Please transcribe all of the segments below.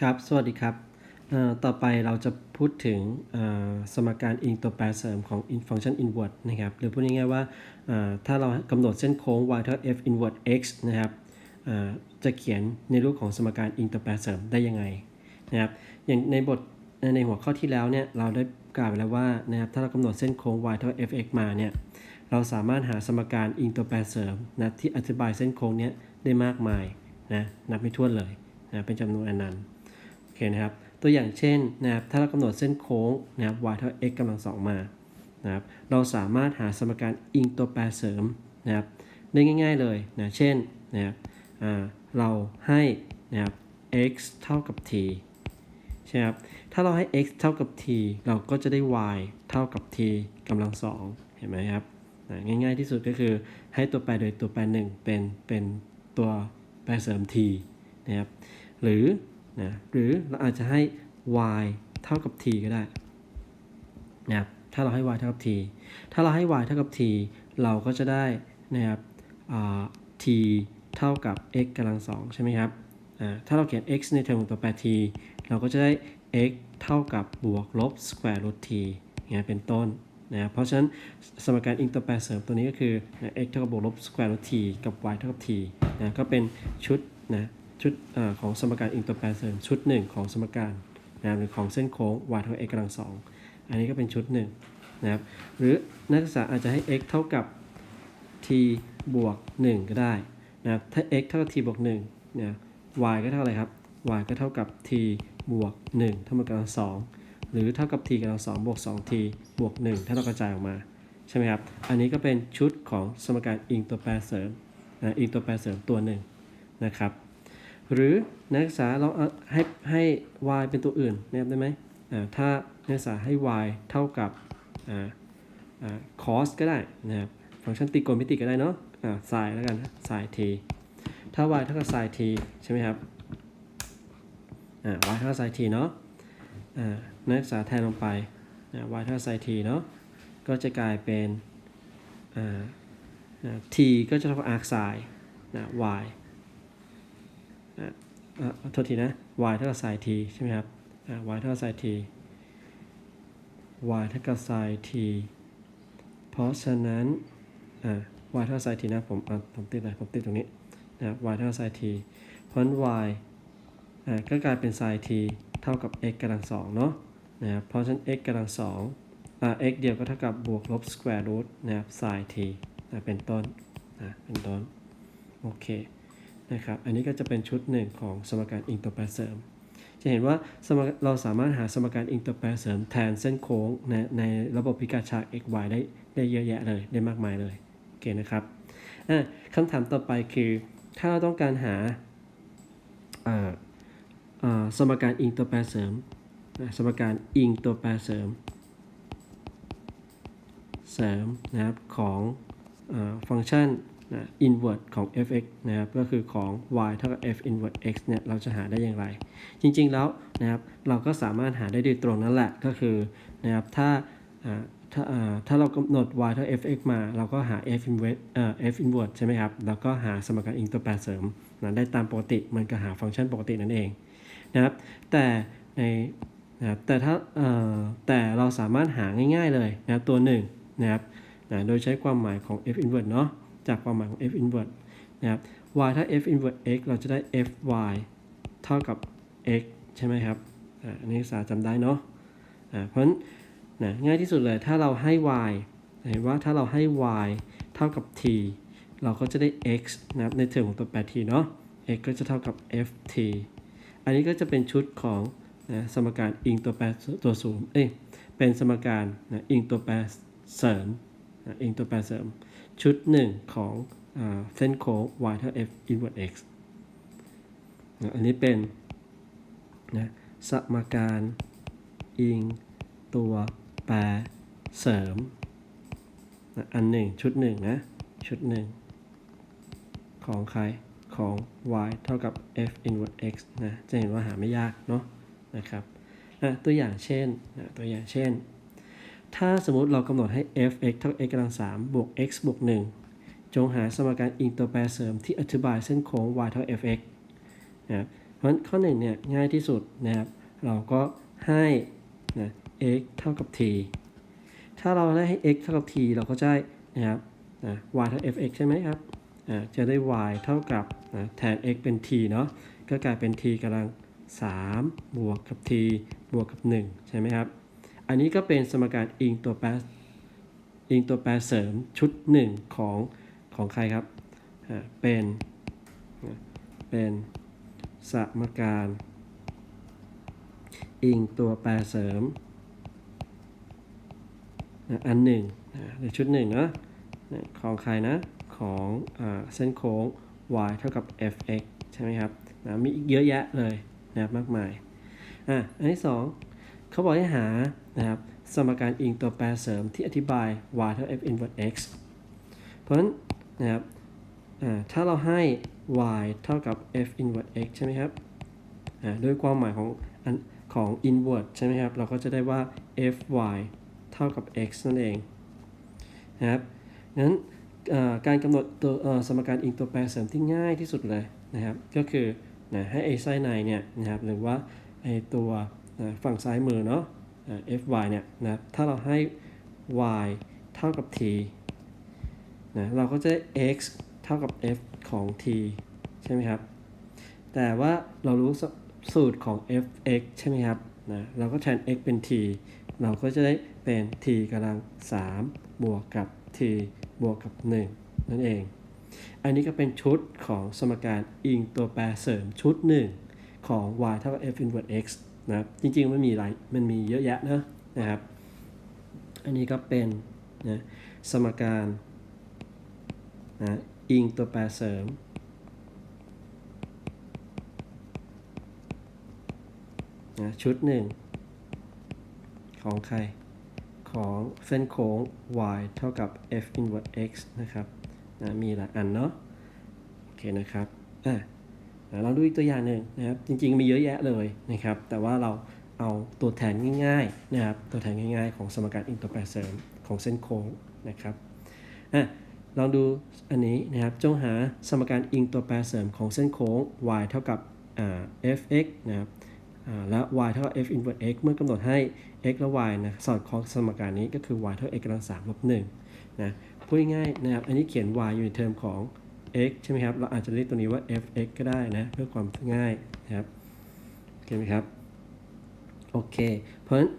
ครับ สวัสดีครับ ต่อไปเราจะพูดถึงสมการอิงตัวแปรเสริมของ in- function inverse นะครับ หรือพูดง่ายๆว่าเอ่อถ้าเรากำหนดเส้นโค้ง y เท่า f inverse x นะครับจะเขียนในรูปของสมการอิงตัวแปรเสริมได้ยังไงนะครับ อย่างในบทในหัวข้อที่แล้วเนี่ยเราได้กล่าวไปแล้วว่านะครับถ้าเรากำหนดเส้นโค้ง y เท่า fx มาเนี่ยเราสามารถหาสมการอิงตัวแปรเสริมนะที่อธิบายเส้นโค้งเนี้ยได้มากมายนะนับไม่ถ้วนเลยนะเป็นจำนวนอนันต์ เคนะครับ ตัวอย่างเช่นนะครับถ้าเรากำหนดเส้นโค้งนะครับ y เท่า x กำลังสองมานะครับเราสามารถหาสมการอิงตัวแปรเสริมนะครับได้ง่าย ๆเลยนะเช่นนะครับเราให้นะครับ x เท่ากับ t ใช่ครับถ้าเราให้ x เท่ากับ t เราก็จะได้ y เท่ากับ t กำลังสองเห็นไหมครับอ่าง่ายๆที่สุดก็คือให้ตัวแปรโดยตัวแปรหนึ่งเป็นเป็นตัวแปรเสริม t นะครับหรือ นะหรือเราอาจจะให้ y เท่ากับ t ก็ได้นะครับถ้าเราให้ y เท่ากับ t ถ้าเราให้ y เท่ากับ t เราก็จะได้นะครับ t เท่ากับ x กำลังสองใช่ไหมครับถ้าเราเขียน x ในเทอมของตัวแปร t เราก็จะได้ x เท่ากับบวกลบ square root t อย่างเงี้ยเป็นต้นนะครับเพราะฉะนั้นสมการอิงตัวแปรเสริมตัวนี้ก็คือนะ x เท่ากับบวกลบ square root t กับ y เท่ากับ t นะก็เป็นชุดนะ ชุดอของสมการอิงตัวแปรเสริมชุดหนึ่งของสมการนะรหรือของเส้นโค้ง y เท่ากับ x กำลังสองอันนี้ก็เป็นชุดหนึ่งนะครับ หรือนักศึกษาอาจจะให้ x เท่ากับ t บวก 1 ก็ได้นะครับถ้า x เท่ากับ t บวก1เนี่ย y ก็เท่าอะไรครับ y ก็เท่ากับ t บวก 1 เท่ากับกำลัง2หรือเท่ากับ t กำลัง2บวก 2t บวก 1 ถ้าเรากระจายออกมาใช่ไหมครับ อันนี้ก็เป็นชุดของสมการอิงตัวแปรเสริมนะอิงตัวแปรเสริมตัวหนึ่งนะครับ หรือนักศึกษาเราให้ให้ y เป็นตัวอื่นนะครับได้ไหมถ้านักศึกษาให้ y เท่ากับอ่าอ่า cos ก็ได้นะครับฟังก์ชันตรีโกณมิติก็ได้เนาะอ่า sin แล้วกัน sin t ถ้า y เท่ากับ sin t ใช่ไหมครับ y เท่ากับ sin t เนาะนักศึกษาแทนลงไป y เท่ากับ sin t เนาะก็จะกลายเป็น t ก็จะเท่ากับ arc sin นะ y อ่าอ่า โทษทีนะ y เท่ากับ sin t ใช่ไหมครับอ่า y เท่ากับ sin t y เท่ากับ sin t เพราะฉะนั้นอ่ y เท่ากับ sin t นะผมอ่าผมติดอะไรผมติดตรงนี้นะครับ y เท่ากับ sin t เพราะฉะนั้น y อ่าก็กลายเป็น sin t เท่ากับ x กำลังสองเนาะนะครับเพราะฉะนั้น x กำลังสองอ่า x เดียวก็เท่ากับบวกลบ square root นะครับ sin t นะเป็นต้นนะเป็นต้น โอเค นะครับ อันนี้ก็จะเป็นชุดหนึ่งของสมการอิงตัวแปรเสริม จะเห็นว่าสมเราสามารถหาสมการอิงตัวแปรเสริมแทนเส้นโค้งในในระบบพิกาฉาก x y ได้ได้เยอะแยะเลย ได้มากมายเลย โอเคนะครับคำถามต่อไปคือ ถ้าเราต้องการหาสมการอิงตัวแปรเสริม สมการอิงตัวแปรเสริม เสริมนะครับของอฟังก์ชัน นะ inverse ของ f(x) นะครับก็คือของ y เท่ากับ f inverse x เนี่ยเราจะหาได้อย่างไร จริงๆแล้วนะครับเราก็สามารถหาได้โดยตรงนั่นแหละก็คือนะครับถ้าถ้าถ้าเรากำหนด y เท่า f(x) มา เราก็หา f inverse เอ่อ f inverse ใช่ไหมครับ แล้วก็หาสมการอิงตัวแปรเสริมนะได้ตามปกติมันก็หาฟังก์ชันปกตินั่นเองนะครับแต่ในนะครับแต่ถ้าเอ่อแต่เราสามารถหาง่ายๆเลยนะตัวหนึ่งนะครับนะโดยใช้ความหมายของ f inverse เนาะ จากความหมายของ f inverse นะครับ y ถ้า f inverse x เราจะได้ fy เท่ากับ x ใช่ไหมครับอ่าอันนี้ศึกษาจำได้เนาะเพราะฉะนั้นนะง่ายที่สุดเลยถ้าเราให้ y เห็นว่าถ้าเราให้ y เท่ากับ t เราก็จะได้ x นะครับในเทอมของตัวแปร t เนาะ x ก็จะเท่ากับ ft อันนี้ก็จะเป็นชุดของนะสมการอิงตัวแปรตัวสูงเอ้ยเป็นสมการนะอิงตัวแปรเสริมนะอิงตัวแปรเสริม ชุดหนึ่งของเส้นโค้ง y เท่า f inverse x นะอันนี้เป็นนะสมการอิงตัวแปรเสริมนะอันหนึ่งชุดหนึ่งนะ ชุดหนึ่งของใครของ y เท่ากับ f inverse x นะ จะเห็นว่าหาไม่ยากเนาะนะครับอะตัวอย่างเช่นนะตัวอย่างเช่น ถ้าสมมติเรากำหนดให้ f(x) เท่ากับ x กำลัง3บวก x บวก 1 จงหาสมการอิงตัวแปรเสริมที่อธิบายเส้นโค้ง y เท่า fx นะครับเพราะฉะนั้นข้อหนึ่งเนี่ยง่ายที่สุดนะครับ เราก็ให้นะ x เท่ากับ t ถ้าเราได้ให้ x เท่ากับ t เราก็จะได้นะครับนะ y เท่า fx ใช่ไหมครับอ่าจะได้ y เท่ากับนะแทน x เป็น t เนาะก็กลายเป็น t กำลัง3บวกกับ t บวกกับ 1 ใช่ไหมครับ อันนี้ก็เป็นสมการอิงตัวแปรอิงตัวแปรเสริมชุด 1 ของของใครครับ เป็นเป็นสมการ อิงตัวแปรเสริมอันหนึ่งนะในชุดหนึ่งนะของใครนะ ของอเส้นโค้ง y เท่ากับ fx ใช่ไหมครับนะมีอีกเยอะแยะเลยนะมากมายอะอันที่สอง เขาบอกให้หานะครับสมการอิงตัวแปรเสริมที่อธิบาย y เท่า f inverse x เพราะฉะนั้นนะครับถ้าเราให้ y เท่ากับ f inverse x ใช่ไหมครับด้วยความหมายของของ inverse ใช่ไหมครับ เราก็จะได้ว่า fy เท่ากับ x นั่นเองนะครับงั้นการกำหนดตัวสมการอิงตัวแปรเสริมที่ง่ายที่สุดเลยนะครับ ก็คือนะให้ไอไส้ในเนี่ยนะครับหรือว่าไอตัว นะฝั่งซ้ายมือเนาะ fy เนี่ยนะถ้าเราให้ y เท่ากับ t นะเราก็จะได้ x เท่ากับ f ของ t ใช่ไหมครับ แต่ว่าเรารู้สสูตรของ fx ใช่ไหมครับนะเราก็แทน x เป็น t เราก็จะได้เป็น t กำลัง 3 บวกกับ t บวกกับ 1 นั่นเอง อันนี้ก็เป็นชุดของสมการอิงตัวแปรเสริมชุด 1 ของ y เท่ากับ f inverse x นะครับจริงๆมันมีหลายมันมีเยอะแยะนะนะครับ อันนี้ก็เป็นนะสมการนะอิงตัวแปรเสริมนะชุดหนึ่งของใครของเส้นโค้ง y เท่ากับ f inverse x นะครับนะมีหลายอันเนาะโอเคนะครับอะ นะเราดูอีกตัวอย่างหนึ่งนะครับจริงๆมีเยอะแยะเลยนะครับแต่ว่าเราเอาตัวแทนง่ายๆนะครับตัวแทนง่ายๆ ของสมการอิงตัวแปรเสริมของเส้นโค้งนะครับอะลองดูอันนี้นะครับจงหาสมการอิงตัวแปรเสริมของเส้นโค้ง y เท่ากับ fx นะครับและ y เท่ากับ f inverse x เมื่อกำหนดให้ x และ y นะสอดคล้องสมการนี้ก็คือ y เท่า x กำลัง3ลบ1นะพูดง่ายๆนะครับอันนี้เขียน y อยู่ในเทอมของ x ใช่ไหมครับ เราอาจจะเรียกตัวนี้ว่า fx ก็ได้นะ เพื่อความง่ายนะครับโอเคไหมครับ โอเค เพราะฉะนั้น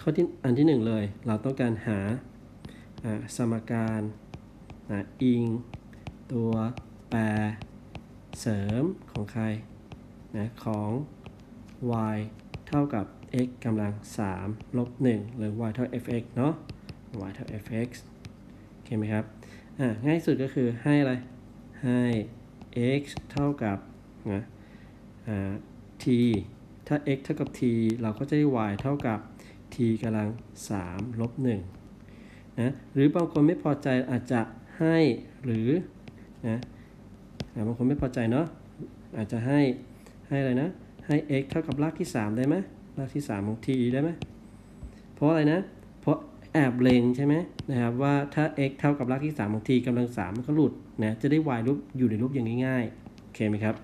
ข้อที่อันที่หนึ่งเลย เราต้องการหาสมการนะอิง ตัวแปรเสริมของใครนะของ y เท่ากับ x กำลัง 3 ลบ 1 หรือ y เท่า fx เนาะ y เท่า fx โอเคไหมครับ อ่า ง่ายสุดก็คือให้อะไร ให้ x เท่ากับนะอ่า t ถ้า x เท่ากับ t เราก็จะได้ y เท่ากับ t กำลัง3ลบ1นะหรือบางคนไม่พอใจอาจจะให้หรือนะบางคนไม่พอใจเนาะอาจจะให้ให้อะไรนะ ให้ x เท่ากับรากที่ 3 ได้ไหมรากที่ 3 ของ t ได้ไหมเพราะอะไรนะ เพราะแอบเลงใช่ไหมนะครับว่าถ้า x เท่ากับรากที่ 3 ของ t กำลัง3มันก็หลุด นะจะได้ y รูปอยู่ในรูปอย่างง่ายๆโอเคไหมครับ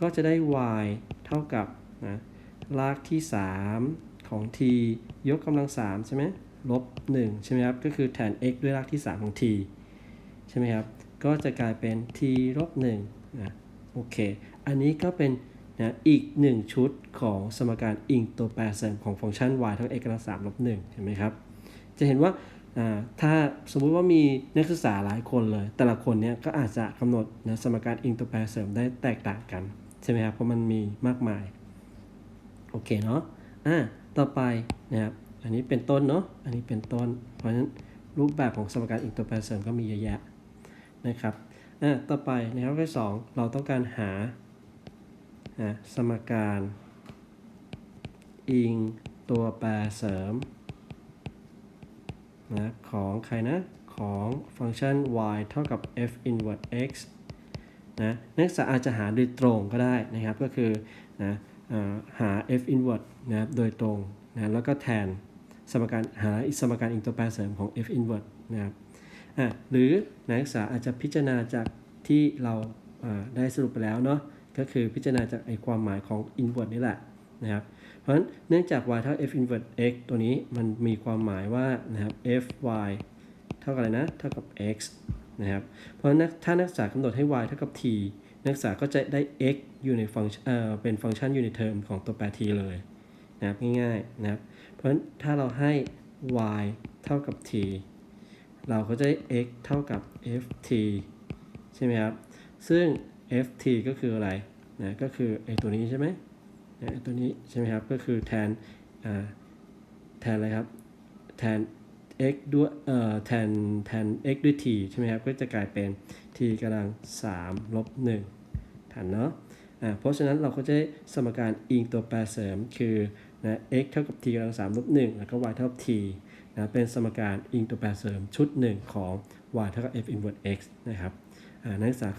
ก็จะได้ y เท่ากับนะรากที่ 3 ของ t ยกกำลัง3ใช่ไหมลบ1ใช่ไหมครับ ก็คือแทน x ด้วยรากที่ 3 ของ t ใช่ไหมครับ ก็จะกลายเป็น t ลบ1นะโอเค อันนี้ก็เป็นนะอีก 1 ชุดของสมการอิงตัวแปรเสริมของฟังก์ชัน y เท่ากับ x กำลัง3ลบ1เห็นไหมครับ จะเห็นว่า ถ้าสมมุติว่ามีนักศึกษาหลายคนเลย แต่ละคนเนี้ยก็อาจจะกำหนดนะสมการอิงตัวแปรเสริมได้แตกต่างกันใช่ไหมครับเพราะมันมีมากมาย โอเคเนาะอ่าต่อไปนะครับอันนี้เป็นต้นเนาะอันนี้เป็นต้น เพราะฉะนั้นรูปแบบของสมการอิงตัวแปรเสริมก็มีเยอะแยะนะครับอ่าต่อไปนะครับข้อที่สองเราต้องการหาสมการอิงตัวแปรเสริม นะของใครนะ ของฟังก์ชัน y เท่ากับ f inverse x นะนักศึกษาอาจจะหาโดยตรงก็ได้นะครับ ก็คือนะอหา f inverse นะครับโดยตรงนะแล้วก็แทนสมการหาสมการอิงตัวแปรเสริมของ f inverse นะครับอะหรือนักศึกษาอาจจะพิจารณาจากที่เราอ่าได้สรุปไปแล้วเนาะก็คือพิจารณาจากไอความหมายของ inverse นี่แหละนะครับ เพราะฉะนั้นเนื่องจาก y เท่า f inverse x ตัวนี้มันมีความหมายว่านะครับ f y เท่ากับอะไรนะ เท่ากับ x นะครับ เพราะฉะนั้นถ้านักศึกษากำหนดให้ y เท่ากับ t นักศึกษาก็จะได้ x อยู่ในฟังเอ่อเป็นฟังก์ชันอยู่ในเทอมของตัวแปร t เลยนะครับง่ายๆนะครับ เพราะฉะนั้นถ้าเราให้ y เท่ากับ t เราก็จะได้ x เท่ากับ ft ใช่ไหมครับ ซึ่ง ft ก็คืออะไรนะก็คือไอตัวนี้ใช่ไหม ตัวนี้ใช่ไหมครับ ก็คือแทนแทนอะไรครับ แทน x ด้วยเอ่อแทนแทน x ด้วย t ใช่ไหมครับ ก็จะกลายเป็น t กำลัง3ลบ1ทันเนาะอ่าเพราะฉะนั้นเราก็จะสมการอิงตัวแปรเสริมคือนะ x เท่ากับ t กำลัง3ลบ1แล้วก็ y เท่ากับ t นะเป็นสมการอิงตัวแปรเสริมชุดหนึ่งของ y เท่ากับ f inverse x นะครับอ่านักศึกษา